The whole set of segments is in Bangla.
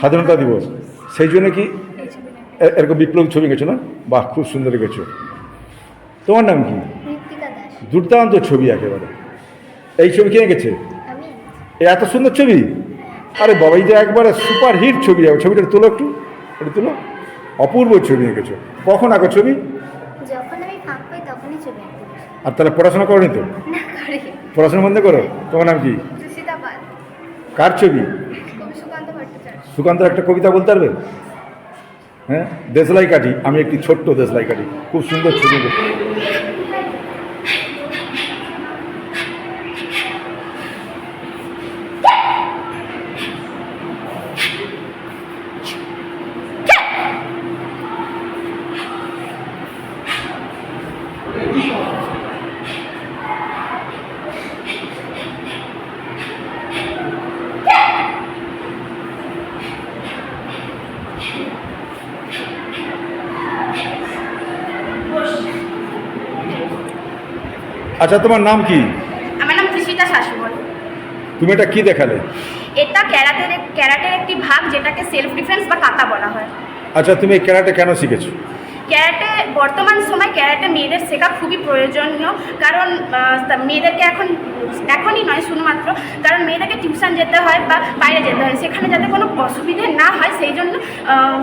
স্বাধীনতা দিবস। সেই জন্য কি এরকম বিপ্লবী ছবি গেছো না? বাহ খুব সুন্দর গেছো। তোমার নাম কি? দুর্দান্ত ছবি একেবারে। এই ছবি কে এ এত সুন্দর ছবি? আরে বাবা এই যে একবারে সুপার হিট ছবি ছবিটা তোলো একটু। একটু তোলো। অপূর্ব ছবি এঁকেছো। কখন আঁকো ছবি? আর তাহলে পড়াশোনা করনি তো? না করে পড়াশোনা বন্ধ করো। তোমার নাম কি? কার ছবি? সুকান্তের একটা কবিতা বলতে পারবে? হ্যাঁ? দেশলাই কাঠি, আমি একটি ছোট্ট দেশলাই কাঠি। খুব সুন্দর ছবি। আচ্ছা তোমার নাম কি? আমার নাম কৃষিতা শাশুবল তুমি এটা কি দেখালে? এটা ক্যারাটের ক্যারাটের একটি ভাগ যেটাকে সেলফ ডিফেন্স বা কাতা বলা হয়। আচ্ছা তুমি এই ক্যারাটে কেন শিখেছো? ক্যারাটে বর্তমান সময় ক্যারাটে মেয়েদের শেখা খুবই প্রয়োজনীয় কারণ মেয়েদেরকে এখন এখনই নয় শুধুমাত্র কারণ মেয়েদেরকে টিউশন যেতে হয় বা বাইরে যেতে হয় সেখানে যাতে কোনো অসুবিধে না হয় সেই জন্য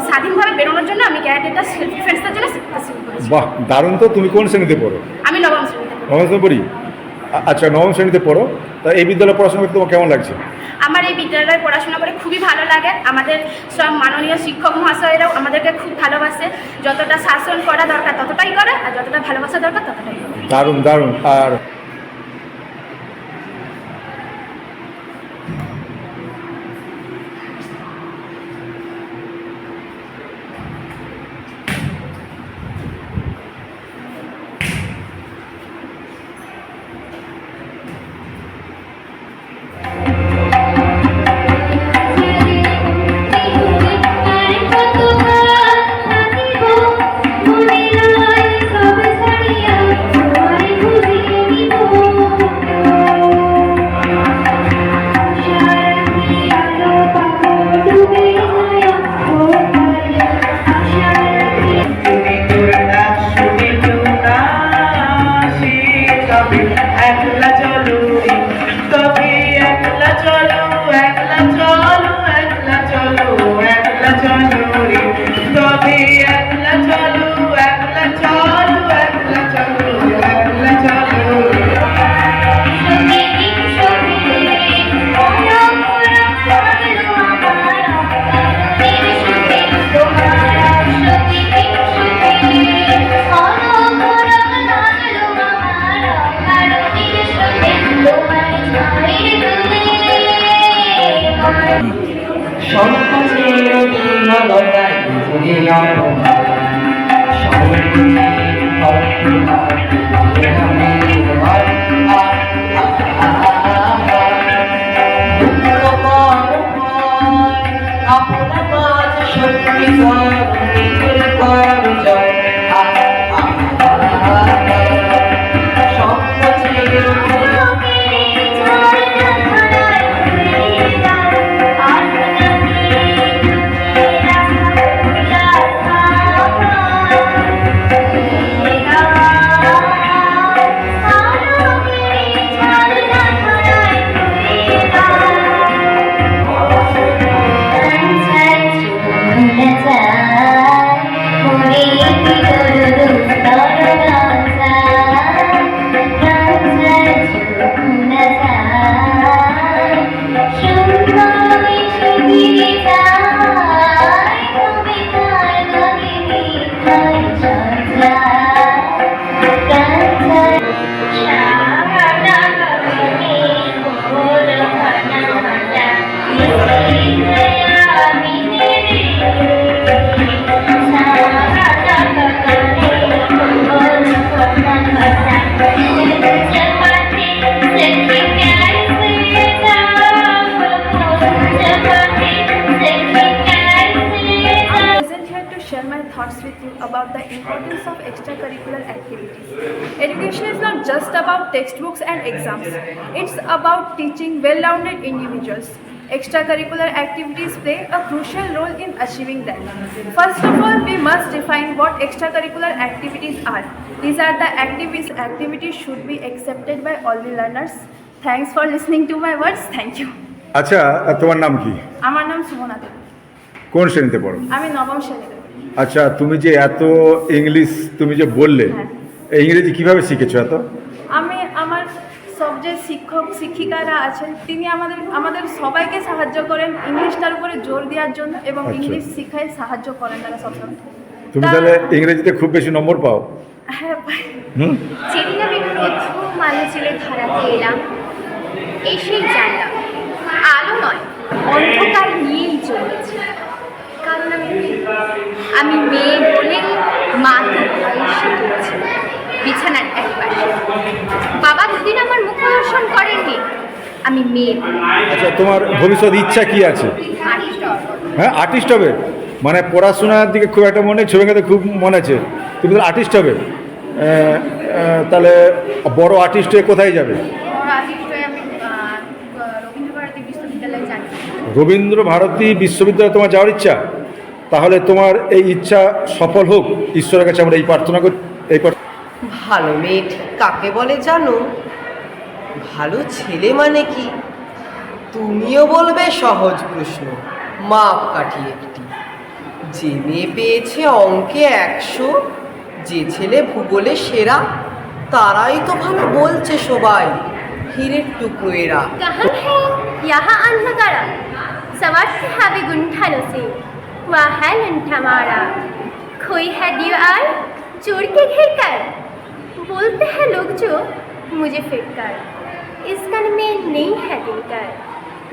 স্বাধীনভাবে বেরোনোর জন্য আমি ক্যারাটেটা সেলফ ডিফেন্সের জন্য শিখতে শুরু করেছি। বাহ দারুণ তো তুমি কোন শ্রেণীতে পড়ো? আমি নবম শ্রেণীতে পড়ি। নবম শ্রেণি পড়ি আচ্ছা নবম শ্রেণীতে পড়ো। তা এই বিদ্যালয়ে পড়াশোনা করতে তোমার কেমন লাগছে? আমার এই বিদ্যালয়ে পড়াশোনা করে খুবই ভালো লাগে। আমাদের সব মাননীয় শিক্ষক মহাশয়রাও আমাদেরকে খুব ভালোবাসে। যতটা শাসন করা দরকার ততটাই করে আর যতটা ভালোবাসা দরকার ততটাই দারুণ দারুণ। আর Big আপনার কাজ শক্তি about the importance of extracurricular activities. Education is not just about textbooks and exams, it's about teaching well rounded individuals. Extracurricular activities play a crucial role in achieving that. First of all, we must define what extracurricular activities are. These are the activities activities should be accepted by all the learners. Thanks for listening to my words. Thank you. আচ্ছা তোমার নাম কি আমার নাম সুমনা দেবী কোন শ্রেণীতে পড়ো আমি নবম শ্রেণীতে আচ্ছা তুমি যে এত ইংলিশ তুমি যে বললে হ্যাঁ। এই ইংরেজি কীভাবে শিখেছো এত আমি আমার সব যে শিক্ষক শিক্ষিকারা আছেন তিনি আমাদের আমাদের সবাইকে সাহায্য করেন ইংলিশটার উপরে জোর দেওয়ার জন্য এবং আচ্ছা। ইংলিশ শিখায় সাহায্য করেন তারা সবসময় তুমি তাহলে ইংরেজিতে খুব বেশি নম্বর পাও হ্যাঁ পাই। হুম যেদিন আমি প্রথম আলো ছেলে ধরাতে এলাম এসেই জানলাম আলো নয় অন্ধকার নিয়েই চলেছে আমি মেয়ে। বলেই মাকে ভয়ে সেটেছি বিছানার এক পাশে বাবা দুদিন আমার মুখ দর্শন করেননি। আমি মেয়ে। আচ্ছা তোমার ভবিষ্যৎ ইচ্ছা কি আছে? হ্যাঁ আর্টিস্ট হবে। মানে পড়াশোনার দিকে খুব একটা মনে ছবি আঁকাতে খুব মনে আছে। তুমি তাহলে আর্টিস্ট হবে। তাহলে বড় আর্টিস্ট হয়ে কোথায় যাবে? রবীন্দ্র ভারতী বিশ্ববিদ্যালয়ে তোমার যাওয়ার ইচ্ছা? তাহলে তোমার এই ইচ্ছা সফল হোক ঈশ্বরের কাছে আমরা এই প্রার্থনা করি এই প্রার্থনা ভালো মেয়ে ঠিক কাকে বলে জানো ভালো ছেলে মানে কি তুমিও বলবে সহজ প্রশ্ন মাপ কাঠি একটি যে মেয়ে পেয়েছে অঙ্কে একশো যে ছেলে ভূগোলে সেরা তারাই তো ভালো বলছে সবাই হীরের টুকরো এরা कहाँ है यहाँ अंधकारा समर्थ है गुंठनों से वह है लंठा मारा खोई है दीवार चोर के घेर कर बोलते हैं लोग जो मुझे फिर कर इस कण में नहीं है दिल कर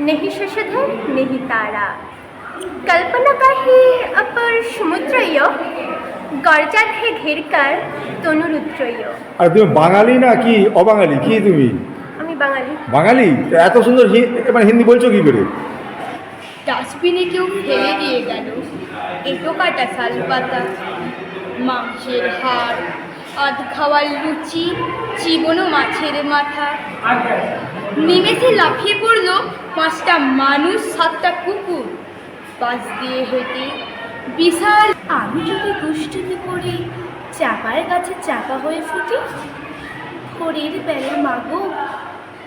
नहीं शशधर नहीं तारा कल्पना का ही अपर समुद्र यो गरजा है घेर कर तनुरुद्र यो আর তুমি বাঙালি না কি অবাঙালি কি তুমি আমি বাঙালি বাঙালি তো এত সুন্দর হি- মানে হিন্দি বলছো কি করে ডাস্টবিনে কেউ ফেলে দিয়ে গেল। এটো কাটা শাল পাতা মাংসের হাড়, আধ খাওয়ার লুচি, চিবনো মাছের মাথা। নিমেষে লাফিয়ে পড়ল পাঁচটা মানুষ, সাতটা কুকুর। পাশ দিয়ে হেঁটে বিশাল আমি যদি দুষ্টুমি করে চাপার গাছে চাপা হয়ে ফুটি। খড়ির বেলা মাগো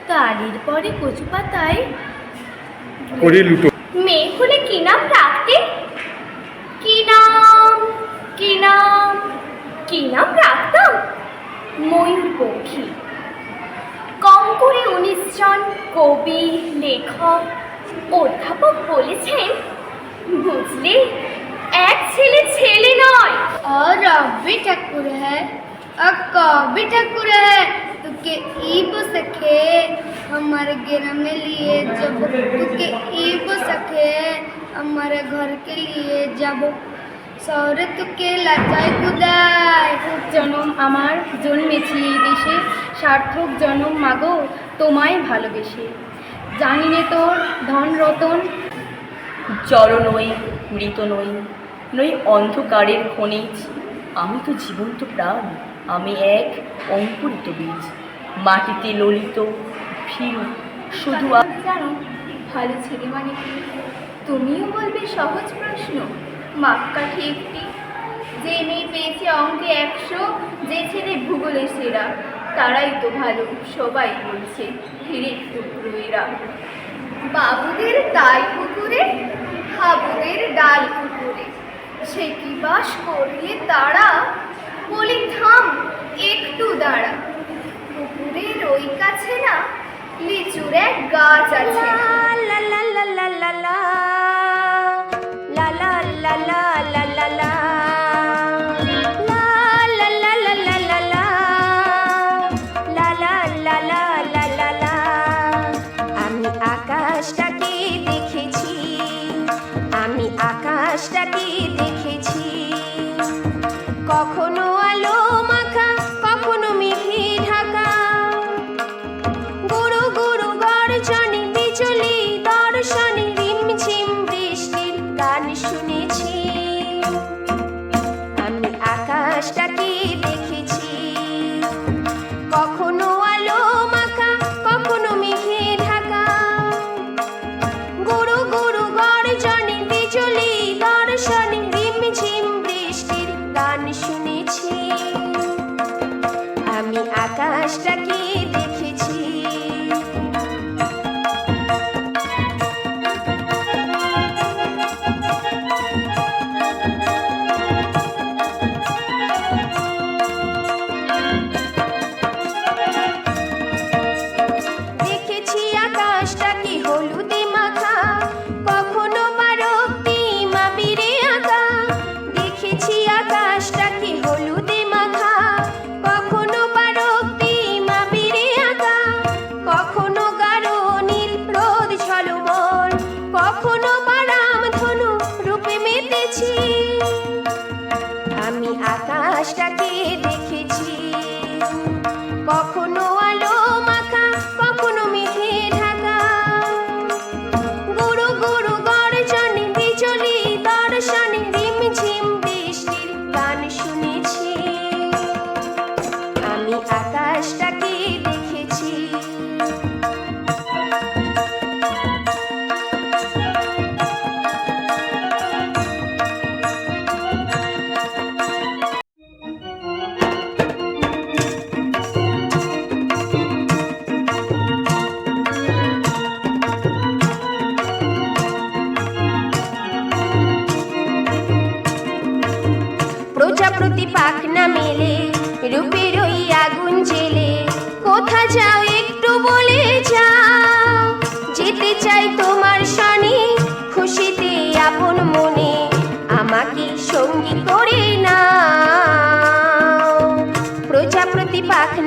তালির পরে কচু পাতায় করি লুটো। মেয়ে হলে কি নাম রাখতে কি নাম কি নাম কি নাম রাখতাম ময়ূর পক্ষী কম করে উনিশ জন কবি লেখক অধ্যাপক বলেছেন বুঝলে এক ছেলে ছেলে নয় और भी ठाकुर है अक्का भी ठाकुर है तो के ईब सखे हमारे गेरा में लिए जब तो के ईब सखे हमारे घर के लिए जब শহরে তোকে লাচাই কুদায় জনম আমার জন্মেছি এই দেশে সার্থক জনম মাগো তোমায় ভালোবেসে জানি নে তোর ধন রতন জড় নই মৃত নই নই অন্ধকারের খনিজ আমি তো জীবন্ত প্রাণ আমি এক অঙ্কুরিত বীজ, মাটিতে ললিত, ভীরু, শুধু জানো, ভালো ছেলে মানে কি? তুমিও বলবে সহজ প্রশ্ন। মাপকাঠি একটি। যে মেয়ে পেয়েছে অঙ্কে একশো, যে ছেলে ভূগোলে সেরা, তারাই তো ভালো, সবাই বলছে হিরের টুকরো এরা। বাবুদের তাই পুকুরে, হাবুদের ডাল পুকুরে, সে কি বাস করলে তারা বলি থাম একটু দাঁড়া। পুকুরের ওই কাছে না লিচুর এক গাছ আছে।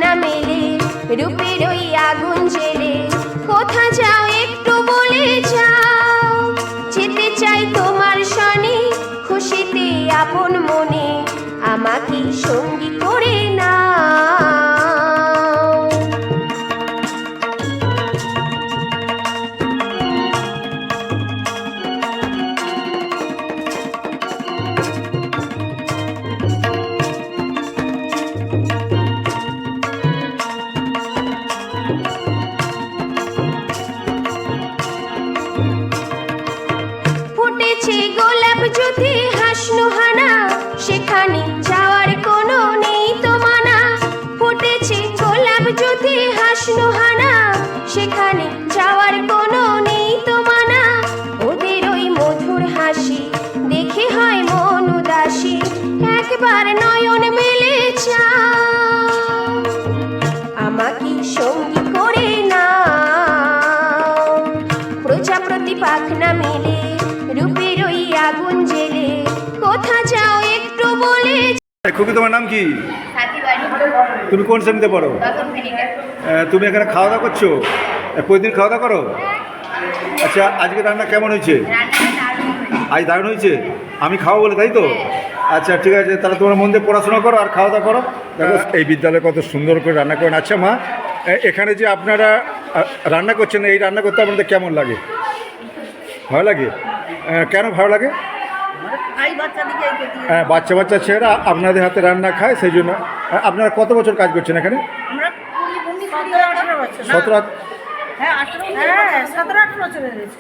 পাখনা মেলে রূপের তোমার নাম কি? তুমি কোন শ্রেণীতে পড়ো? তুমি এখানে খাওয়া দাওয়া করছ প্রতিদিন খাওয়া দাওয়া করো আচ্ছা আজকে রান্না কেমন হয়েছে। আজ দারুণ হয়েছে? আমি খাওয়া বলে তাই তো? আচ্ছা ঠিক আছে তাহলে তোমার মন দিয়ে পড়াশোনা করো আর খাওয়া দাওয়া করো। দেখো এই বিদ্যালয়ে কত সুন্দর করে রান্না করেন। আচ্ছা মা এখানে যে আপনারা রান্না করছেন এই রান্না করতে আপনাদের কেমন লাগে? ভালো লাগে? কেন ভালো লাগে? হ্যাঁ বাচ্চা বাচ্চা ছেলেরা আপনাদের হাতে রান্না খায় সেই জন্য আহ, আপনারা কত বছর কাজ করছেন এখানে? সতেরো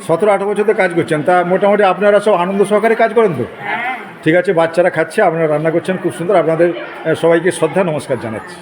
সতেরো আঠারো বছর। তো কাজ করছেন। তা মোটামুটি আপনারা সব আনন্দ সহকারে কাজ করেন তো? ঠিক আছে বাচ্চারা খাচ্ছে আপনারা রান্না করছেন খুব সুন্দর। আপনাদের সবাইকে শ্রদ্ধা নমস্কার জানাচ্ছি।